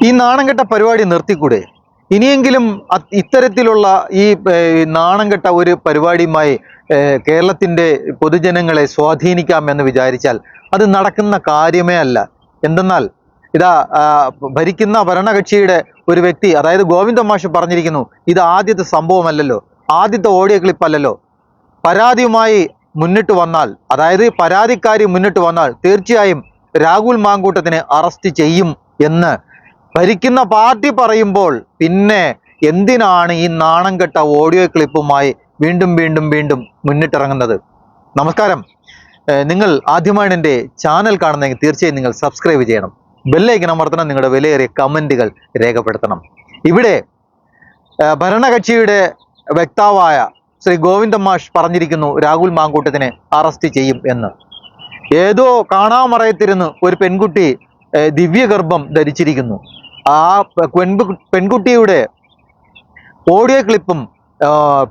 ഈ നാണം കെട്ട പരിപാടി നിർത്തിക്കൂടെ? ഇനിയെങ്കിലും ഇത്തരത്തിലുള്ള ഈ നാണംകെട്ട നാണം കെട്ട ഒരു പരിപാടിയുമായി കേരളത്തിന്റെ പൊതുജനങ്ങളെ സ്വാധീനിക്കാമെന്ന് വിചാരിച്ചാൽ അത് നടക്കുന്ന കാര്യമേ അല്ല. എന്തെന്നാൽ ഇതാ ഭരിക്കുന്ന ഭരണകക്ഷിയുടെ ഒരു വ്യക്തി അതായത് ഗോവിന്ദ മാഷ് പറഞ്ഞിരിക്കുന്നു ഇത് ആദ്യത്തെ സംഭവമല്ലല്ലോ ആദ്യത്തെ ഓഡിയോ ക്ലിപ്പ് അല്ലല്ലോ പരാതിയുമായി മുന്നിട്ട് വന്നാൽ അതായത് പരാതിക്കാരി മുന്നിട്ട് വന്നാൽ തീർച്ചയായും രാഹുൽ മാങ്കൂട്ടത്തിനെ അറസ്റ്റ് ചെയ്യും എന്ന് ഭരിക്കുന്ന പാർട്ടി പറയുമ്പോൾ പിന്നെ എന്തിനാണ് ഈ നാണം കെട്ട ഓഡിയോ ക്ലിപ്പുമായി വീണ്ടും വീണ്ടും വീണ്ടും മുന്നിട്ടിറങ്ങുന്നത്? നമസ്കാരം. നിങ്ങൾ ആദ്യമായി എന്റെ ചാനൽ കാണുന്നെങ്കിൽ തീർച്ചയായും നിങ്ങൾ സബ്സ്ക്രൈബ് ചെയ്യണം. ബെല്ലൈക്കൻ അമർത്തണം നിങ്ങളുടെ വിലയേറിയ കമന്റുകൾ രേഖപ്പെടുത്തണം. ഇവിടെ ഭരണകക്ഷിയുടെ വക്താവായ ശ്രീ ഗോവിന്ദ മാഷ് പറഞ്ഞിരിക്കുന്നു രാഹുൽ മാങ്കൂട്ടത്തിനെ അറസ്റ്റ് ചെയ്യും എന്ന്. ഏതോ കാണാമറയത്തിരുന്ന് ഒരു പെൺകുട്ടി ദിവ്യഗർഭം ധരിച്ചിരിക്കുന്നു. ആ പെൺകു പെൺകുട്ടിയുടെ ഓഡിയോ ക്ലിപ്പും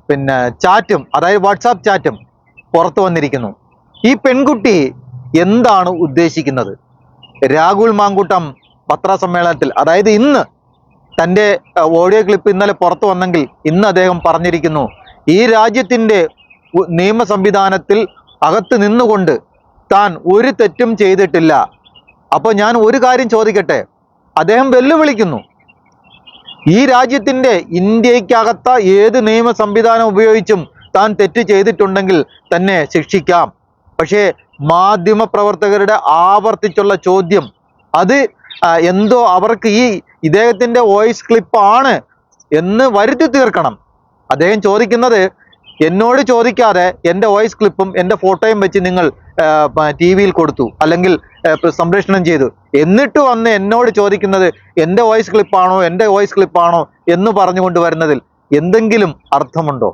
പിന്നെ ചാറ്റും അതായത് വാട്സാപ്പ് ചാറ്റും പുറത്തു വന്നിരിക്കുന്നു. ഈ പെൺകുട്ടി എന്താണ് ഉദ്ദേശിക്കുന്നത്? രാഹുൽ മാങ്കൂട്ടം പത്രസമ്മേളനത്തിൽ അതായത് ഇന്ന് തന്റെ ഓഡിയോ ക്ലിപ്പ് ഇന്നലെ പുറത്തു വന്നെങ്കിൽ ഇന്ന് അദ്ദേഹം പറഞ്ഞിരിക്കുന്നു ഈ രാജ്യത്തിന്റെ നിയമ സംവിധാനത്തിൽ അകത്ത് നിന്നുകൊണ്ട് താൻ ഒരു തെറ്റും ചെയ്തിട്ടില്ല. അപ്പോൾ ഞാൻ ഒരു കാര്യം ചോദിക്കട്ടെ? അദ്ദേഹം വെല്ലുവിളിക്കുന്നു. ഈ രാജ്യത്തിന്റെ ഇന്ത്യക്കകത്ത ഏത് നിയമ സംവിധാനം ഉപയോഗിച്ചും താൻ തെറ്റ് ചെയ്തിട്ടുണ്ടെങ്കിൽ തന്നെ ശിക്ഷിക്കാം. പക്ഷേ മാധ്യമ പ്രവർത്തകരുടെ ആവർത്തിച്ചുള്ള ചോദ്യം അത് എന്തോ അവർക്ക് ഈ ഇദ്ദേഹത്തിന്റെ വോയിസ് ക്ലിപ്പാണ് എന്ന് വരുത്തി തീർക്കണം. അദ്ദേഹം ചോദിക്കുന്നത് എന്നോട് ചോദിക്കാതെ എന്റെ വോയിസ് ക്ലിപ്പും എന്റെ ഫോട്ടോയും വെച്ച് നിങ്ങൾ ടി വിയിൽ കൊടുത്തു അല്ലെങ്കിൽ സംപ്രേഷണം ചെയ്തു. എന്നിട്ട് വന്ന് എന്നോട് ചോദിക്കുന്നത് എന്റെ വോയിസ് ക്ലിപ്പാണോ എന്റെ വോയിസ് ക്ലിപ്പാണോ എന്ന് പറഞ്ഞുകൊണ്ട് വരുന്നതിൽ എന്തെങ്കിലും അർത്ഥമുണ്ടോ?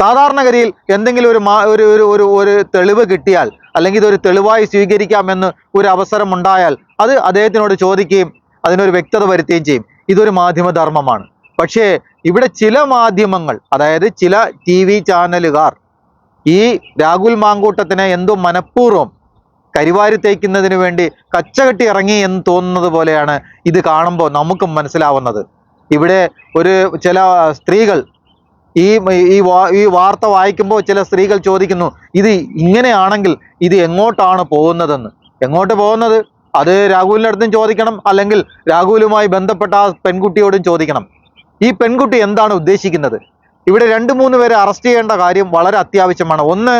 സാധാരണഗതിയിൽ എന്തെങ്കിലും ഒരു മാ ഒരു ഒരു ഒരു ഒരു തെളിവ് കിട്ടിയാൽ അല്ലെങ്കിൽ ഇതൊരു തെളിവായി സ്വീകരിക്കാമെന്ന് ഒരു അവസരം ഉണ്ടായാൽ അത് അദ്ദേഹത്തിനോട് ചോദിക്കുകയും അതിനൊരു വ്യക്തത വരുത്തുകയും ചെയ്യും. ഇതൊരു മാധ്യമധർമ്മമാണ് പക്ഷേ ഇവിടെ ചില മാധ്യമങ്ങൾ അതായത് ചില ടി വി ചാനലുകാർ ഈ രാഹുൽ മാങ്കൂട്ടത്തിനെ എന്തോ മനഃപൂർവം കരിവാരി തേക്കുന്നതിന് വേണ്ടി കച്ചകെട്ടി ഇറങ്ങി എന്ന് തോന്നുന്നത് പോലെയാണ് ഇത് കാണുമ്പോൾ നമുക്കും മനസ്സിലാവുന്നത്. ഇവിടെ ഒരു ചില സ്ത്രീകൾ ഈ ഈ ഈ വാർത്ത വായിക്കുമ്പോൾ ചില സ്ത്രീകൾ ചോദിക്കുന്നു ഇത് ഇങ്ങനെയാണെങ്കിൽ ഇത് എങ്ങോട്ടാണ് പോകുന്നതെന്ന്? എങ്ങോട്ട് പോകുന്നത്? അത് രാഹുലിന്റെ അടുത്തും ചോദിക്കണം അല്ലെങ്കിൽ രാഹുലുമായി ബന്ധപ്പെട്ട ആ പെൺകുട്ടിയോടും ചോദിക്കണം. ഈ പെൺകുട്ടി എന്താണ് ഉദ്ദേശിക്കുന്നത്? ഇവിടെ രണ്ട് മൂന്ന് പേരെ അറസ്റ്റ് ചെയ്യേണ്ട കാര്യം വളരെ അത്യാവശ്യമാണ്. ഒന്ന്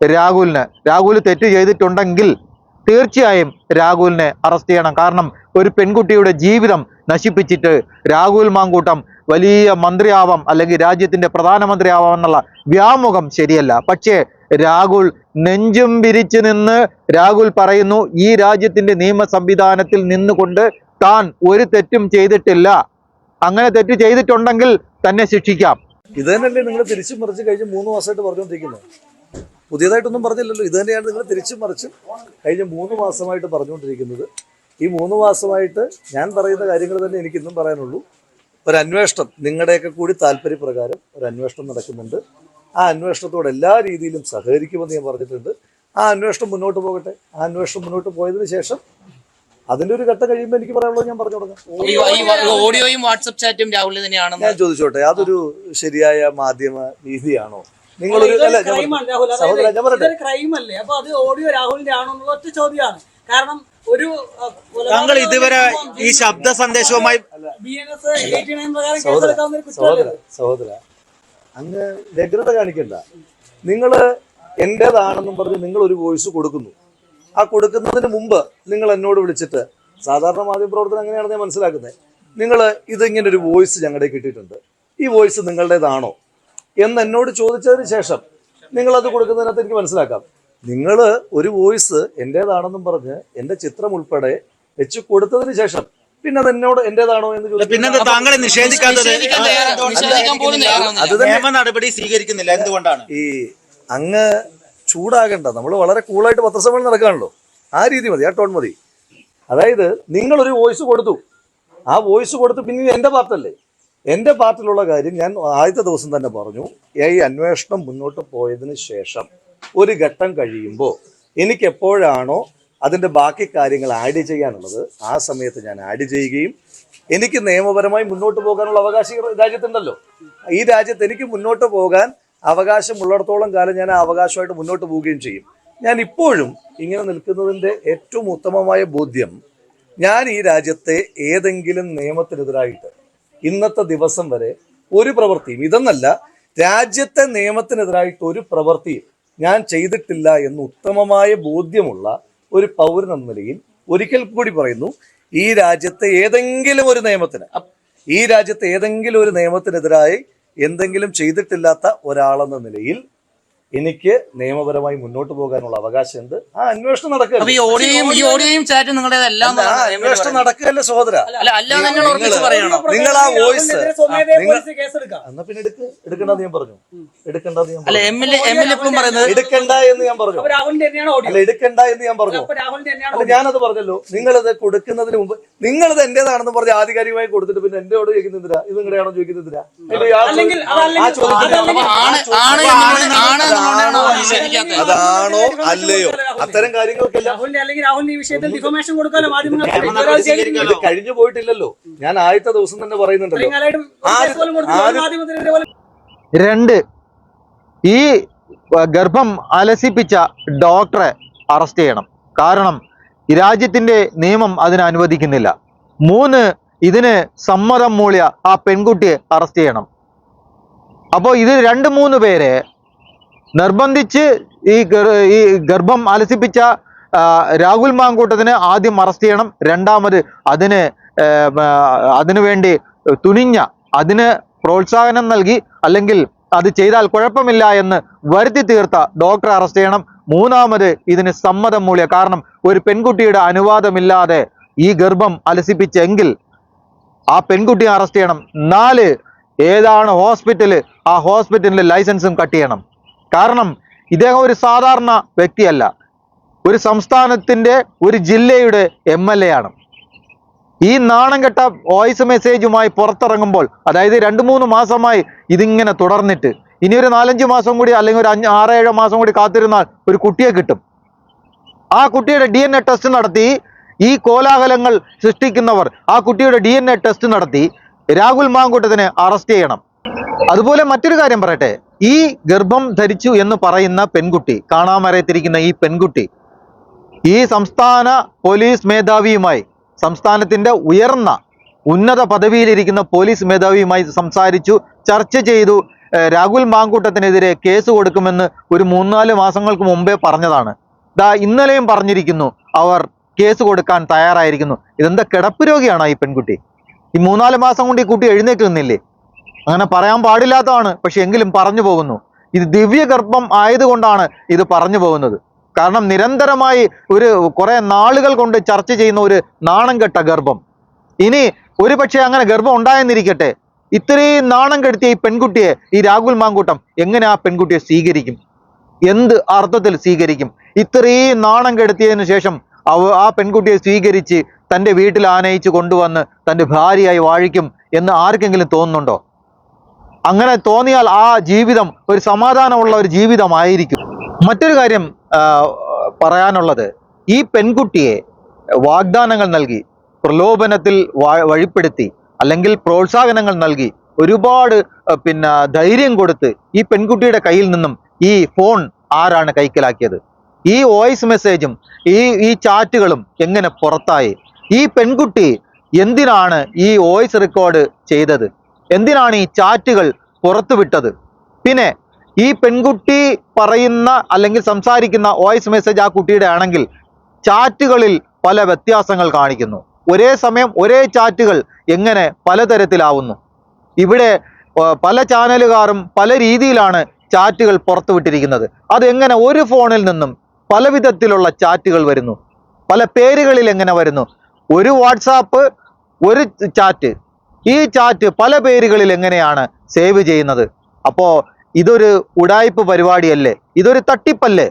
രാഹുലിന്. രാഹുൽ തെറ്റ് ചെയ്തിട്ടുണ്ടെങ്കിൽ തീർച്ചയായും രാഹുലിനെ അറസ്റ്റ് ചെയ്യണം. കാരണം ഒരു പെൺകുട്ടിയുടെ ജീവിതം നശിപ്പിച്ചിട്ട് രാഹുൽ മാങ്കൂട്ടം വലിയ മന്ത്രിയാവാം അല്ലെങ്കിൽ രാജ്യത്തിന്റെ പ്രധാനമന്ത്രിയാവാം എന്നുള്ള വ്യാമുഖം ശരിയല്ല. പക്ഷേ രാഹുൽ നെഞ്ചും വിരിച്ചു നിന്ന് രാഹുൽ പറയുന്നു ഈ രാജ്യത്തിന്റെ നിയമ സംവിധാനത്തിൽ നിന്നുകൊണ്ട് താൻ ഒരു തെറ്റും ചെയ്തിട്ടില്ല. അങ്ങനെ തെറ്റ് ചെയ്തിട്ടുണ്ടെങ്കിൽ തന്നെ ശിക്ഷിക്കാം. ഇത് തന്നെയല്ലേ നിങ്ങൾ തിരിച്ചു മറിച്ച് കഴിഞ്ഞ് മൂന്ന് മാസമായിട്ട് പറഞ്ഞുകൊണ്ടിരിക്കുന്നത്? പുതിയതായിട്ടൊന്നും പറഞ്ഞില്ലല്ലോ. ഇത് തന്നെയാണ് നിങ്ങൾ തിരിച്ചു മറിച്ച് കഴിഞ്ഞ മൂന്ന് മാസമായിട്ട് പറഞ്ഞുകൊണ്ടിരിക്കുന്നത്. ഈ മൂന്ന് മാസമായിട്ട് ഞാൻ പറയുന്ന കാര്യങ്ങൾ തന്നെ എനിക്കിന്നും പറയാനുള്ളൂ. ഒരു അന്വേഷണം നിങ്ങളുടെയൊക്കെ കൂടി താല്പര്യപ്രകാരം ഒരു അന്വേഷണം നടക്കുന്നുണ്ട്. ആ അന്വേഷണത്തോട് എല്ലാ രീതിയിലും സഹകരിക്കുമെന്ന് ഞാൻ പറഞ്ഞിട്ടുണ്ട്. ആ അന്വേഷണം മുന്നോട്ട് പോകട്ടെ. ആ അന്വേഷണം മുന്നോട്ട് പോയതിനു ശേഷം അതിന്റെ ഒരു ഘട്ടം കഴിയുമ്പോൾ എനിക്ക് പറയാനുള്ളത് ഞാൻ പറഞ്ഞു കൊടുക്കാം ഓഡിയോയും വാട്സപ്പ് ചാറ്റും രാഹുൽ തന്നെയാണ് ഞാൻ ചോദിച്ചോട്ടെ അതൊരു ശരിയായ മാധ്യമ രീതിയാണോ നിങ്ങൾ അല്ല ഞാൻ പറയട്ടെ. ഇതൊരു ക്രൈം അല്ലേ? അപ്പൊ അത് ഓഡിയോ രാഹുലിന്റെ ആണോ എന്നുള്ള ഒറ്റ ചോദ്യമാണ്. കാരണം ഒരു താങ്കൾ ഇതുവരെ ഈ ശബ്ദ സന്ദേശവുമായി സഹോദര സഹോദര അങ്ങ് വ്യഗ്രത കാണിക്കണ്ട. നിങ്ങൾ എന്റേതാണെന്നും പറഞ്ഞ് നിങ്ങൾ ഒരു വോയിസ് കൊടുക്കുന്നു. ആ കൊടുക്കുന്നതിന് മുമ്പ് നിങ്ങൾ എന്നോട് വിളിച്ചിട്ട് സാധാരണ മാധ്യമപ്രവർത്തനം എങ്ങനെയാണ് ഞാൻ മനസ്സിലാക്കുന്നത് നിങ്ങൾ ഇതിങ്ങനെ ഒരു വോയിസ് ഞങ്ങളുടെ കിട്ടിയിട്ടുണ്ട്. ഈ വോയിസ് നിങ്ങളുടേതാണോ? എന്ന് എന്നോട് ചോദിച്ചതിന് ശേഷം നിങ്ങൾ അത് കൊടുക്കുന്നതിനകത്ത് എനിക്ക് മനസ്സിലാക്കാം. നിങ്ങൾ ഒരു വോയിസ് എന്റേതാണെന്നും പറഞ്ഞ് എന്റെ ചിത്രം ഉൾപ്പെടെ വെച്ച് കൊടുത്തതിന് ശേഷം പിന്നെ അത് എന്നോട് എന്റേതാണോ എന്ന് ചോദിച്ചു താങ്കളെ നിഷേധിക്കാത്തത്? അത് തന്നെ നിയമ നടപടി സ്വീകരിക്കുന്നില്ല. എന്തുകൊണ്ടാണ്? ഈ അങ്ങ് ചൂടാകണ്ട. നമ്മൾ വളരെ കൂളായിട്ട് പത്രസമ്മേളനം നടക്കുകയാണല്ലോ ആ രീതി മതി ആ ടോൺ മതി. അതായത് നിങ്ങളൊരു വോയിസ് കൊടുത്തു. ആ വോയിസ് കൊടുത്ത് പിന്നെ എന്റെ പാർട്ടല്ലേ? എന്റെ പാർട്ടിലുള്ള കാര്യം ഞാൻ ആദ്യത്തെ ദിവസം തന്നെ പറഞ്ഞു. ഈ അന്വേഷണം മുന്നോട്ട് പോയതിന് ശേഷം ഒരു ഘട്ടം കഴിയുമ്പോൾ എനിക്ക് എപ്പോഴാണോ അതിന്റെ ബാക്കി കാര്യങ്ങൾ ആഡ് ചെയ്യാനുള്ളത് ആ സമയത്ത് ഞാൻ ആഡ് ചെയ്യുകയും എനിക്ക് നിയമപരമായി മുന്നോട്ട് പോകാനുള്ള അവകാശം രാജ്യത്തുണ്ടല്ലോ ഈ രാജ്യത്ത് എനിക്ക് മുന്നോട്ട് പോകാൻ അവകാശമുള്ളിടത്തോളം കാലം ഞാൻ ആ അവകാശമായിട്ട് മുന്നോട്ട് പോവുകയും ചെയ്യും. ഞാൻ ഇപ്പോഴും ഇങ്ങനെ നിൽക്കുന്നതിന്റെ ഏറ്റവും ഉത്തമമായ ബോധ്യം ഞാൻ ഈ രാജ്യത്തെ ഏതെങ്കിലും നിയമത്തിനെതിരായിട്ട് ഇന്നത്തെ ദിവസം വരെ ഒരു പ്രവൃത്തിയും ഇതെന്നല്ല രാജ്യത്തെ നിയമത്തിനെതിരായിട്ട് ഒരു പ്രവൃത്തിയും ഞാൻ ചെയ്തിട്ടില്ല എന്ന് ഉത്തമമായ ബോധ്യമുള്ള ഒരു പൗരൻ എന്ന നിലയിൽ ഒരിക്കൽ കൂടി പറയുന്നു ഈ രാജ്യത്തെ ഏതെങ്കിലും ഒരു നിയമത്തിന് ഈ രാജ്യത്തെ ഏതെങ്കിലും ഒരു നിയമത്തിനെതിരായി എന്തെങ്കിലും ചെയ്തിട്ടില്ലാത്ത ഒരാളെന്ന നിലയിൽ എനിക്ക് നിയമപരമായി മുന്നോട്ട് പോകാനുള്ള അവകാശമുണ്ട് ആ അന്വേഷണം നടക്കുകയും നടക്കുക ആ അന്വേഷണം നടക്കുകയല്ലേ സഹോദര? നിങ്ങൾ ആ വോയിസ് എന്നാ പിന്നെ എടുക്ക്? എടുക്കണ്ടെന്ന് ഞാൻ പറഞ്ഞു. എടുക്കണ്ടെന്ന് ഞാൻ പറഞ്ഞു. എടുക്കണ്ട എന്ന് ഞാൻ പറഞ്ഞു. അല്ല എടുക്കണ്ട എന്ന് ഞാൻ പറഞ്ഞു. അല്ല ഞാനത് പറഞ്ഞല്ലോ. നിങ്ങളത് കൊടുക്കുന്നതിന് മുമ്പ് നിങ്ങളത് എന്റേതാണെന്ന് പറഞ്ഞ് ആധികാരികമായി കൊടുത്തിട്ട് പിന്നെ എന്റെയോട് ചോദിക്കുന്നില്ല ഇത് നിങ്ങളുടെയാണോ ചോദിക്കുന്നില്ല അല്ലെങ്കിൽ അതല്ലെങ്കിൽ അതാണോ അല്ലയോ? അത്തരം കാര്യങ്ങൾക്കെല്ലാം. ഇത് കഴിഞ്ഞു പോയിട്ടില്ലല്ലോ. ഞാൻ ആദ്യത്തെ ദിവസം തന്നെ പറയുന്നുണ്ടല്ലോ. രണ്ട് ഈ ഗർഭം അലസിപ്പിച്ച ഡോക്ടറെ അറസ്റ്റ് ചെയ്യണം. കാരണം ഈ രാജ്യത്തിന്റെ നിയമം അതിന് അനുവദിക്കുന്നില്ല. മൂന്ന് ഇതിന് സമ്മതം മൂളിയ ആ പെൺകുട്ടിയെ അറസ്റ്റ് ചെയ്യണം. അപ്പോൾ ഇത് രണ്ട് മൂന്ന് പേരെ നിർബന്ധിച്ച് ഈ ഈ ഗർഭം അലസിപ്പിച്ച രാഹുൽ മാങ്കൂട്ടത്തിന് ആദ്യം അറസ്റ്റ് ചെയ്യണം. രണ്ടാമത് അതിന് അതിനുവേണ്ടി തുനിഞ്ഞ അതിന് പ്രോത്സാഹനം നൽകി അല്ലെങ്കിൽ അത് ചെയ്താൽ കുഴപ്പമില്ല എന്ന് വരുത്തി തീർത്ത ഡോക്ടറെ അറസ്റ്റ് ചെയ്യണം. മൂന്നാമത് ഇതിന് സമ്മതം മൂല്യ കാരണം ഒരു പെൺകുട്ടിയുടെ അനുവാദമില്ലാതെ ഈ ഗർഭം അലസിപ്പിച്ചെങ്കിൽ ആ പെൺകുട്ടിയെ അറസ്റ്റ് ചെയ്യണം. നാല് ഏതാണ് ഹോസ്പിറ്റൽ ആ ഹോസ്പിറ്റലിന്റെ ലൈസൻസും കട്ട് ചെയ്യണം. കാരണം ഇദ്ദേഹം ഒരു സാധാരണ വ്യക്തിയല്ല. ഒരു സംസ്ഥാനത്തിന്റെ ഒരു ജില്ലയുടെ എം എൽ എ ആണ്. ഈ നാണംകെട്ട വോയിസ് മെസ്സേജുമായി പുറത്തിറങ്ങുമ്പോൾ അതായത് രണ്ട് മൂന്ന് മാസമായി ഇതിങ്ങനെ തുടർന്നിട്ട് ഇനി ഒരു നാലഞ്ച് മാസം കൂടി അല്ലെങ്കിൽ ഒരു അഞ്ച് ആറേഴോ മാസം കൂടി കാത്തിരുന്നാൽ ഒരു കുട്ടിയെ കിട്ടും. ആ കുട്ടിയുടെ ഡി എൻ എ ടെസ്റ്റ് നടത്തി ഈ കോലാഹലങ്ങൾ സൃഷ്ടിക്കുന്നവർ ആ കുട്ടിയുടെ ഡി എൻ എ ടെസ്റ്റ് നടത്തി രാഹുൽ മാങ്കൂട്ടത്തിനെ അറസ്റ്റ് ചെയ്യണം. അതുപോലെ മറ്റൊരു കാര്യം പറയട്ടെ. ഈ ഗർഭം ധരിച്ചു എന്ന് പറയുന്ന പെൺകുട്ടി കാണാമറയത്തിരിക്കുന്ന ഈ പെൺകുട്ടി ഈ സംസ്ഥാന പോലീസ് മേധാവിയുമായി സംസ്ഥാനത്തിന്റെ ഉയർന്ന ഉന്നത പദവിയിലിരിക്കുന്ന പോലീസ് മേധാവിയുമായി സംസാരിച്ചു ചർച്ച ചെയ്തു രാഹുൽ മാങ്കൂട്ടത്തിനെതിരെ കേസ് കൊടുക്കുമെന്ന് ഒരു മൂന്നാൽ മാസങ്ങൾക്ക് മുമ്പേ പറഞ്ഞതാണ്. ദാ ഇന്നലെയും പറഞ്ഞിരിക്കുന്നു അവർ കേസ് കൊടുക്കാൻ തയ്യാറായിരിക്കുന്നു. ഇതെന്താ കിടപ്പ് രോഗിയാണോ ഈ പെൺകുട്ടി? ഈ മൂന്നാൽ മാസം കൊണ്ട് ഈ കുട്ടി എഴുന്നേറ്റ് നിന്നില്ലേ? അങ്ങനെ പറയാൻ പാടില്ലാത്തതാണ് പക്ഷെ എങ്കിലും പറഞ്ഞു പോകുന്നു. ഇത് ദിവ്യ ഗർഭം ആയതുകൊണ്ടാണ് ഇത് പറഞ്ഞു പോകുന്നത്. കാരണം നിരന്തരമായി ഒരു കുറെ നാളുകൾ കൊണ്ട് ചർച്ച ചെയ്യുന്ന ഒരു നാണം കെട്ട ഗർഭം. ഇനി ഒരു പക്ഷേ അങ്ങനെ ഗർഭം ഉണ്ടായെന്നിരിക്കട്ടെ. ഇത്രയും നാണം കെടുത്തിയ ഈ പെൺകുട്ടിയെ ഈ രാഹുൽ മാങ്കൂട്ടം എങ്ങനെ ആ പെൺകുട്ടിയെ സ്വീകരിക്കും? എന്ത് അർത്ഥത്തിൽ സ്വീകരിക്കും? ഇത്രയും നാണം കെടുത്തിയതിനു ശേഷം അവ ആ പെൺകുട്ടിയെ സ്വീകരിച്ച് തന്റെ വീട്ടിൽ ആനയിച്ച് കൊണ്ടുവന്ന് തന്റെ ഭാര്യയായി വാഴിക്കും എന്ന് ആർക്കെങ്കിലും തോന്നുന്നുണ്ടോ? അങ്ങനെ തോന്നിയാൽ ആ ജീവിതം ഒരു സമാധാനമുള്ള ഒരു ജീവിതമായിരിക്കും. മറ്റൊരു കാര്യം പറയാനുള്ളത് ഈ പെൺകുട്ടിയെ വാഗ്ദാനങ്ങൾ നൽകി പ്രലോഭനത്തിൽ വഴിപ്പെടുത്തി അല്ലെങ്കിൽ പ്രോത്സാഹനങ്ങൾ നൽകി ഒരുപാട് പിന്നെ ധൈര്യം കൊടുത്ത് ഈ പെൺകുട്ടിയുടെ കയ്യിൽ നിന്നും ഈ ഫോൺ ആരാണ് കൈക്കലാക്കിയത്? ഈ വോയിസ് മെസ്സേജും ഈ ഈ ചാറ്റുകളും എങ്ങനെ പുറത്തായി? ഈ പെൺകുട്ടി എന്തിനാണ് ഈ വോയിസ് റെക്കോർഡ് ചെയ്തത്? എന്തിനാണ് ഈ ചാറ്റുകൾ പുറത്തുവിട്ടത്? പിന്നെ ഈ പെൺകുട്ടി പറയുന്ന അല്ലെങ്കിൽ സംസാരിക്കുന്ന വോയിസ് മെസ്സേജ് ആ കുട്ടിയുടെ ആണെങ്കിൽ ചാറ്റുകളിൽ പല വ്യത്യാസങ്ങൾ കാണിക്കുന്നു. ഒരേ സമയം ഒരേ ചാറ്റുകൾ എങ്ങനെ പലതരത്തിലാവുന്നു? ഇവിടെ പല ചാനലുകാരും പല രീതിയിലാണ് ചാറ്റുകൾ പുറത്തുവിട്ടിരിക്കുന്നത്. അതെങ്ങനെ ഒരു ഫോണിൽ നിന്നും പല വിധത്തിലുള്ള ചാറ്റുകൾ വരുന്നു? പല പേരുകളിൽ എങ്ങനെ വരുന്നു? ഒരു വാട്സാപ്പ് ഒരു ചാറ്റ്. ഈ ചാറ്റ് പല പേരുകളിൽ എങ്ങനെയാണ് സേവ് ചെയ്യുന്നത്? ഇതൊരു ഉടായ്പ പരിപാടിയല്ലേ? ഇതൊരു തട്ടിപ്പല്ലേ?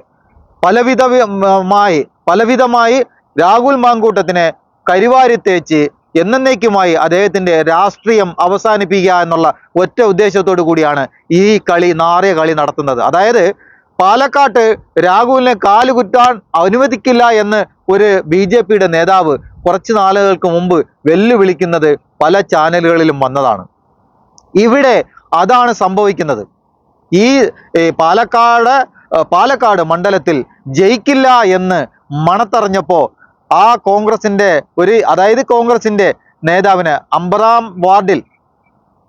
പലവിധമായി പലവിധമായി രാഹുൽ മാങ്കൂട്ടത്തിനെ കരിവാരി തേച്ച് എന്നേക്കുമായി അദ്ദേഹത്തിന്റെ രാഷ്ട്രീയം അവസാനിപ്പിക്കുക എന്നുള്ള ഒറ്റ ഉദ്ദേശത്തോടു കൂടിയാണ് ഈ കളി നാറിയ കളി നടത്തുന്നത്. അതായത് പാലക്കാട്ട് രാഹുലിനെ കാലുകുറ്റാൻ അനുവദിക്കില്ല എന്ന് ഒരു ബി ജെ പിയുടെ നേതാവ് കുറച്ച് നാളുകൾക്ക് മുമ്പ് വെല്ലുവിളിക്കുന്നത് പല ചാനലുകളിലും വന്നതാണ്. ഇവിടെ അതാണ് സംഭവിക്കുന്നത്. ഈ പാലക്കാട് പാലക്കാട് മണ്ഡലത്തിൽ ജയിക്കില്ല എന്ന് മണത്തറിഞ്ഞപ്പോൾ ആ കോൺഗ്രസിന്റെ ഒരു അതായത് കോൺഗ്രസിന്റെ നേതാവിന് അമ്പതാം വാർഡിൽ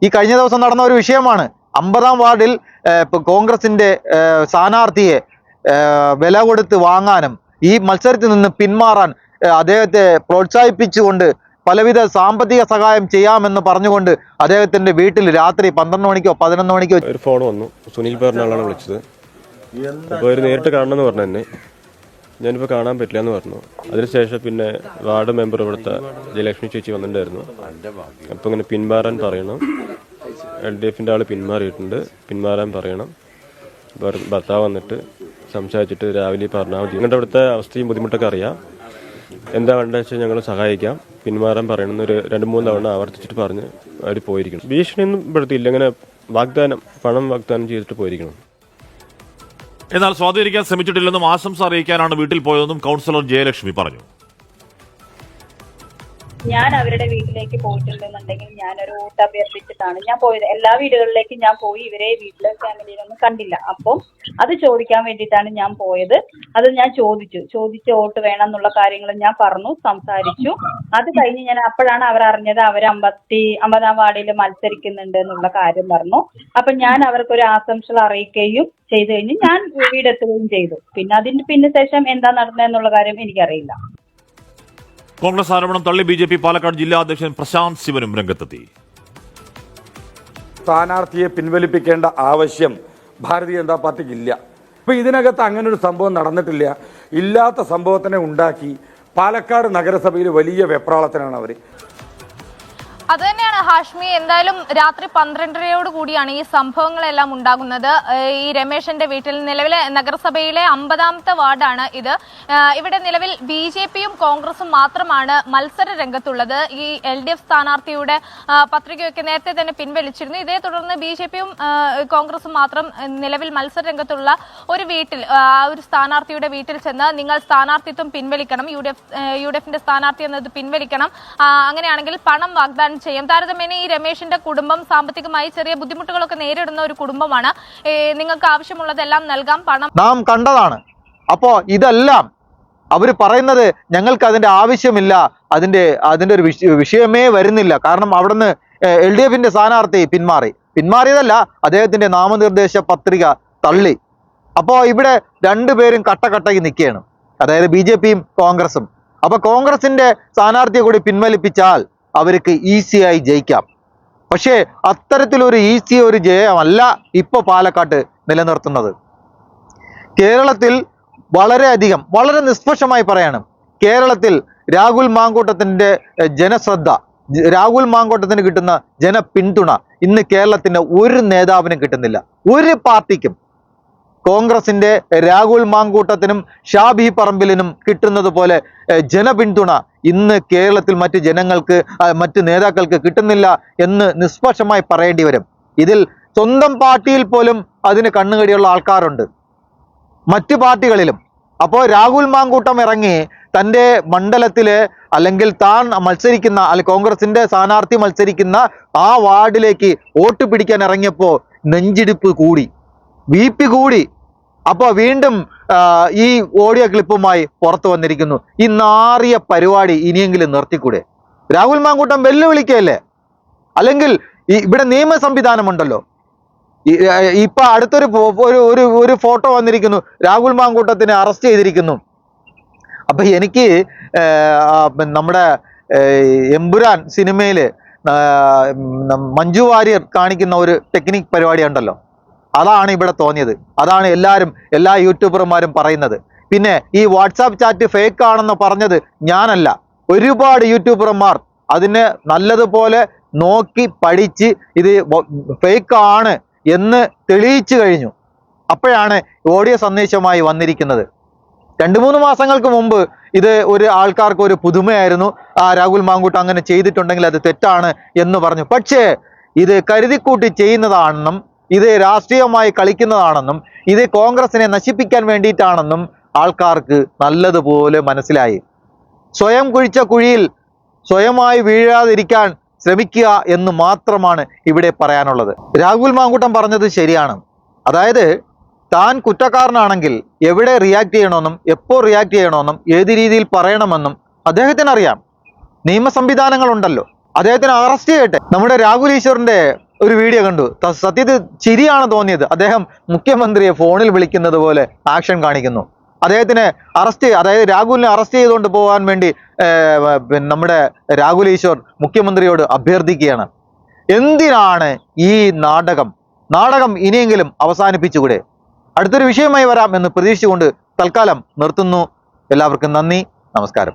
ഈ കഴിഞ്ഞ ദിവസം നടന്ന ഒരു വിഷയമാണ്. അമ്പതാം വാർഡിൽ ഇപ്പോൾ കോൺഗ്രസിന്റെ സ്ഥാനാർത്ഥിയെ വില കൊടുത്ത് വാങ്ങാനും ഈ മത്സരത്തിൽ നിന്ന് പിന്മാറാൻ അദ്ദേഹത്തെ പ്രോത്സാഹിപ്പിച്ചുകൊണ്ട് പലവിധ സാമ്പത്തിക സഹായം ചെയ്യാമെന്ന് പറഞ്ഞുകൊണ്ട് അദ്ദേഹത്തിന്റെ വീട്ടിൽ രാത്രി പന്ത്രണ്ട് മണിക്കോ പതിനൊന്ന് മണിക്കോ ഒരു ഫോൺ വന്നു. സുനിൽ പറഞ്ഞ വിളിച്ചത്. അപ്പോൾ ഒരു നേരിട്ട് കാണണമെന്ന് പറഞ്ഞു തന്നെ ഞാനിപ്പോൾ കാണാൻ പറ്റില്ല എന്ന് പറഞ്ഞു. അതിനുശേഷം പിന്നെ വാർഡ് മെമ്പർ ഇവിടുത്തെ ജയലക്ഷ്മി ചേച്ചി വന്നിട്ടുണ്ടായിരുന്നു. അപ്പോൾ ഇങ്ങനെ പിന്മാറാൻ പറയണം. എൽ ഡി എഫിന്റെ ആൾ പിന്മാറിയിട്ടുണ്ട്. പിന്മാറാൻ പറയണം. ഭർ- ഭർത്താവ് വന്നിട്ട് സംസാരിച്ചിട്ട് രാവിലെ പറഞ്ഞാൽ മതി നിങ്ങളുടെ അവിടുത്തെ അവസ്ഥയും ബുദ്ധിമുട്ടൊക്കെ അറിയാം. എന്താ വേണ്ടതെന്ന് വെച്ചാൽ ഞങ്ങൾ സഹായിക്കാം. പിന്മാറാൻ പറയണമെന്ന് ഒരു രണ്ട് മൂന്ന് തവണ ആവർത്തിച്ചിട്ട് പറഞ്ഞ് അവർ പോയിരിക്കണം. ഭീഷണിയൊന്നും ഇവിടുത്തില്ല ഇങ്ങനെ വാഗ്ദാനം പണം വാഗ്ദാനം ചെയ്തിട്ട് പോയിരിക്കണം. എന്നാൽ സ്വാധീനിക്കാൻ ശ്രമിച്ചിട്ടില്ലെന്നും ആശംസ അറിയിക്കാനാണ് വീട്ടിൽ പോയതെന്നും കൗൺസിലർ ജയലക്ഷ്മി പറഞ്ഞു. ഞാൻ അവരുടെ വീട്ടിലേക്ക് പോയിട്ടുണ്ടെന്നുണ്ടെങ്കിൽ ഞാനൊരു വോട്ട് അഭ്യർത്ഥിച്ചിട്ടാണ് ഞാൻ പോയത്. എല്ലാ വീടുകളിലേക്കും ഞാൻ പോയി ഇവരെ വീട്ടിലെ ഫാമിലിയിലൊന്നും കണ്ടില്ല. അപ്പം അത് ചോദിക്കാൻ വേണ്ടിയിട്ടാണ് ഞാൻ പോയത്. അത് ഞാൻ ചോദിച്ചു. ചോദിച്ച് വോട്ട് വേണം എന്നുള്ള കാര്യങ്ങൾ ഞാൻ പറഞ്ഞു സംസാരിച്ചു. അത് കഴിഞ്ഞ് ഞാൻ അപ്പോഴാണ് അവർ അറിഞ്ഞത് അവർ അമ്പത്തി അമ്പതാം വാർഡിൽ മത്സരിക്കുന്നുണ്ട് എന്നുള്ള കാര്യം പറഞ്ഞു. അപ്പൊ ഞാൻ അവർക്കൊരു ആശംസകൾ അറിയിക്കുകയും ചെയ്തു കഴിഞ്ഞ് ഞാൻ വീടെത്തുകയും ചെയ്തു. പിന്നെ അതിന് പിന്നെ ശേഷം എന്താ നടന്നതെന്നുള്ള കാര്യം എനിക്കറിയില്ല. കോൺഗ്രസ് ആരോപണം തള്ളി ബി ജെ പി പാലക്കാട് ജില്ലാ അധ്യക്ഷൻ പ്രശാന്ത് ശിവനും രംഗത്തെത്തി. സ്ഥാനാർത്ഥിയെ പിൻവലിപ്പിക്കേണ്ട ആവശ്യം ഭാരതീയ ജനതാ പാർട്ടിക്ക് ഇല്ല ഇപ്പൊ ഇതിനകത്ത് അങ്ങനെ ഒരു സംഭവം നടന്നിട്ടില്ല. ഇല്ലാത്ത സംഭവത്തിനെ ഉണ്ടാക്കി പാലക്കാട് നഗരസഭയിൽ വലിയ വെപ്രാളത്തിനാണ് അവർ ഹാഷ്മി എന്തായാലും രാത്രി പന്ത്രണ്ടരയോട് കൂടിയാണ് ഈ സംഭവങ്ങളെല്ലാം ഉണ്ടാകുന്നത്. ഈ രമേശന്റെ വീട്ടിൽ നിലവിലെ നഗരസഭയിലെ അമ്പതാമത്തെ വാർഡാണ് ഇത്. ഇവിടെ നിലവിൽ ബി ജെ പിയും കോൺഗ്രസും മാത്രമാണ് മത്സര രംഗത്തുള്ളത്. ഈ എൽ ഡി എഫ് സ്ഥാനാർത്ഥിയുടെ പത്രികയൊക്കെ നേരത്തെ തന്നെ പിൻവലിച്ചിരുന്നു. ഇതേ തുടർന്ന് ബി ജെ പിയും കോൺഗ്രസും മാത്രം നിലവിൽ മത്സര രംഗത്തുള്ള ഒരു വീട്ടിൽ ആ ഒരു സ്ഥാനാർത്ഥിയുടെ വീട്ടിൽ ചെന്ന് നിങ്ങൾ സ്ഥാനാർത്ഥിത്വം പിൻവലിക്കണം U D F U D എഫിന്റെ സ്ഥാനാർത്ഥി എന്നത് പിൻവലിക്കണം. അങ്ങനെയാണെങ്കിൽ പണം വാഗ്ദാനം ചെയ്യാം. ചെയ്യും താരതമ്യേന ഈ രമേശിന്റെ കുടുംബം സാമ്പത്തികമായി ചെറിയ ബുദ്ധിമുട്ടുകളൊക്കെ നേരിടുന്ന ഒരു കുടുംബമാണ്. നിങ്ങൾക്ക് ആവശ്യമുള്ളതെല്ലാം നൽകാം. പണം നാം കണ്ടതാണ്. അപ്പോ ഇതെല്ലാം അവർ പറയുന്നത് ഞങ്ങൾക്ക് അതിന്റെ ആവശ്യമില്ല. അതിന്റെ അതിന്റെ ഒരു വിഷയമേ വരുന്നില്ല. കാരണം അവിടുന്ന് എൽ ഡി എഫിന്റെ സ്ഥാനാർത്ഥി പിന്മാറി. പിന്മാറിയതല്ല അദ്ദേഹത്തിന്റെ നാമനിർദ്ദേശ പത്രിക തള്ളി. അപ്പോൾ ഇവിടെ രണ്ടുപേരും കട്ടക്കട്ടയ്ക്ക് നിൽക്കുകയാണ്. അതായത് ബി ജെ പിയും കോൺഗ്രസും. അപ്പൊ കോൺഗ്രസിന്റെ സ്ഥാനാർത്ഥിയെ കൂടി പിൻവലിപ്പിച്ചാൽ അവർക്ക് ഈസിയായി ജയിക്കാം. പക്ഷേ അത്തരത്തിലൊരു ഈസി ഒരു ജയമല്ല ഇപ്പോൾ പാലക്കാട്ട് നിലനിർത്തുന്നത്. കേരളത്തിൽ വളരെയധികം വളരെ നിഷ്പക്ഷമായി പറയാണ് കേരളത്തിൽ രാഹുൽ മാങ്കൂട്ടത്തിന്റെ എഹ്, ജനശ്രദ്ധ രാഹുൽ മാങ്കോട്ടത്തിന് കിട്ടുന്ന ജനപിന്തുണ ഇന്ന് കേരളത്തിന് ഒരു നേതാവിനും കിട്ടുന്നില്ല. ഒരു പാർട്ടിക്കും കോൺഗ്രസിന്റെ രാഹുൽ മാങ്കൂട്ടത്തിനും ഷാബി പറമ്പിലിനും കിട്ടുന്നത് പോലെ ജനപിന്തുണ ഇന്ന് കേരളത്തിൽ മറ്റ് ജനങ്ങൾക്ക് മറ്റ് നേതാക്കൾക്ക് കിട്ടുന്നില്ല എന്ന് നിഷ്പക്ഷമായി പറയേണ്ടി വരും. ഇതിൽ സ്വന്തം പാർട്ടിയിൽ പോലും അതിന് കണ്ണുകടിയുള്ള ആൾക്കാരുണ്ട്. മറ്റ് പാർട്ടികളിലും. അപ്പോൾ രാഹുൽ മാങ്കൂട്ടം ഇറങ്ങി തന്റെ മണ്ഡലത്തിൽ അല്ലെങ്കിൽ താൻ മത്സരിക്കുന്ന അല്ലെ കോൺഗ്രസിന്റെ സ്ഥാനാർത്ഥി മത്സരിക്കുന്ന ആ വാർഡിലേക്ക് വോട്ട് പിടിക്കാൻ ഇറങ്ങിയപ്പോൾ നെഞ്ചിടിപ്പ് കൂടി. ബി കൂടി. അപ്പോൾ വീണ്ടും ഈ ഓഡിയോ ക്ലിപ്പുമായി പുറത്തു വന്നിരിക്കുന്നു. ഈ നാറിയ പരിപാടി ഇനിയെങ്കിലും നിർത്തിക്കൂടെ? രാഹുൽ മാങ്കൂട്ടം വെല്ലുവിളിക്കല്ലേ അല്ലെങ്കിൽ ഇവിടെ നിയമ സംവിധാനമുണ്ടല്ലോ ഇപ്പൊ അടുത്തൊരു ഒരു ഒരു ഫോട്ടോ വന്നിരിക്കുന്നു. രാഹുൽ മാങ്കൂട്ടത്തിനെ അറസ്റ്റ് ചെയ്തിരിക്കുന്നു. അപ്പൊ എനിക്ക് നമ്മുടെ എമ്പുരാൻ സിനിമയിൽ മഞ്ജു വാര്യർ കാണിക്കുന്ന ഒരു ടെക്നിക് പരിപാടി ഉണ്ടല്ലോ. അതാണ് ഇവിടെ തോന്നിയത്. അതാണ് എല്ലാവരും എല്ലാ യൂട്യൂബർമാരും പറയുന്നത്. പിന്നെ ഈ വാട്സാപ്പ് ചാറ്റ് ഫേക്ക് ആണെന്ന് പറഞ്ഞത് ഞാനല്ല. ഒരുപാട് യൂട്യൂബർമാർ അതിനെ നല്ലതുപോലെ നോക്കി പഠിച്ച് ഇത് ഫേക്ക് ആണ് എന്ന് തെളിയിച്ചു കഴിഞ്ഞു. അപ്പോഴാണ് ഓഡിയോ സന്ദേശമായി വന്നിരിക്കുന്നത്. രണ്ട് മൂന്ന് മാസങ്ങൾക്ക് മുമ്പ് ഇത് ഒരു ആൾക്കാർക്ക് ഒരു പുതുമയായിരുന്നു. ആ രാഹുൽ മാങ്കൂട്ട് അങ്ങനെ ചെയ്തിട്ടുണ്ടെങ്കിൽ അത് തെറ്റാണ് എന്ന് പറഞ്ഞു. പക്ഷേ ഇത് കരുതിക്കൂട്ടി ചെയ്യുന്നതാണെന്നും ഇത് രാഷ്ട്രീയമായി കളിക്കുന്നതാണെന്നും ഇത് കോൺഗ്രസിനെ നശിപ്പിക്കാൻ വേണ്ടിയിട്ടാണെന്നും ആൾക്കാർക്ക് നല്ലതുപോലെ മനസ്സിലായി. സ്വയം കുഴിച്ച കുഴിയിൽ സ്വയമായി വീഴാതിരിക്കാൻ ശ്രമിക്കുക എന്ന് മാത്രമാണ് ഇവിടെ പറയാനുള്ളത്. രാഹുൽ മാങ്കൂട്ടം പറഞ്ഞത് ശരിയാണ്. അതായത് താൻ കുറ്റക്കാരനാണെങ്കിൽ എവിടെ റിയാക്ട് ചെയ്യണമെന്നും എപ്പോൾ റിയാക്ട് ചെയ്യണമെന്നും ഏത് രീതിയിൽ പറയണമെന്നും അദ്ദേഹത്തിന് അറിയാം നിയമ സംവിധാനങ്ങളുണ്ടല്ലോ അദ്ദേഹത്തിന് അറസ്റ്റ് ചെയ്യട്ടെ. നമ്മുടെ രാഹുൽ ഈശ്വറിന്റെ ഒരു വീഡിയോ കണ്ടു. സത്യത്തിൽ ചിരിയാണ് തോന്നിയത്. അദ്ദേഹം മുഖ്യമന്ത്രിയെ ഫോണിൽ വിളിക്കുന്നത് പോലെ ആക്ഷൻ കാണിക്കുന്നു. അദ്ദേഹത്തിനെ അറസ്റ്റ് അതായത് രാഹുലിനെ അറസ്റ്റ് ചെയ്തുകൊണ്ട് പോകാൻ വേണ്ടി നമ്മുടെ രാഹുൽ ഈശ്വർ മുഖ്യമന്ത്രിയോട് അഭ്യർത്ഥിക്കുകയാണ്. എന്തിനാണ് ഈ നാടകം? നാടകം ഇനിയെങ്കിലും അവസാനിപ്പിച്ചുകൂടെ? അടുത്തൊരു വിഷയമായി വരാം എന്ന് പ്രതീക്ഷിച്ചുകൊണ്ട് തൽക്കാലം നിർത്തുന്നു. എല്ലാവർക്കും നന്ദി. നമസ്കാരം.